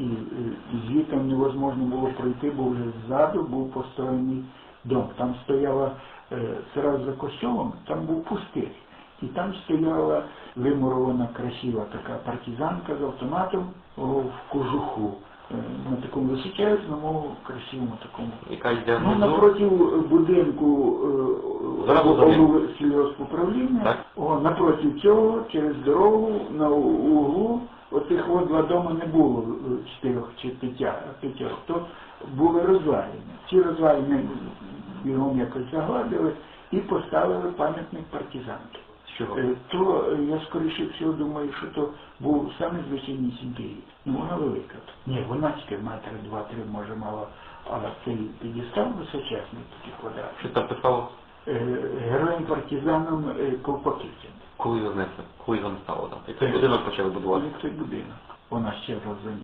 І, е, і звідти невозможно було пройти, бо вже ззаду був построєний дом. Там стояла е, зразу за костюмом, там був пустир. І там стояла вимурована красива така партизанка з автоматом в кожуху. е, На такому височезному, красивому такому. Яка Ну, напроти будинку ним. сільгоспуправління, напроти цього, через дорогу, на углу, от два дома не було е, чотирьох чи п'ятьох, то були розвалені. Ці розвалені бігом якось загладили і поставили пам'ятник партизанки. Е, То е, я скоріше всього думаю, що то був саме звичайнісінький. Ну вона велика. Ні, вона тільки метр два-три може мала, а цей підістав височезний такий квадрат. Що там писало? Героям партизанам е, Ковпаківцям. Коли його знесли? Коли його не стало там? І цей будинок почали будувати. Як той будинок. Вона ще раз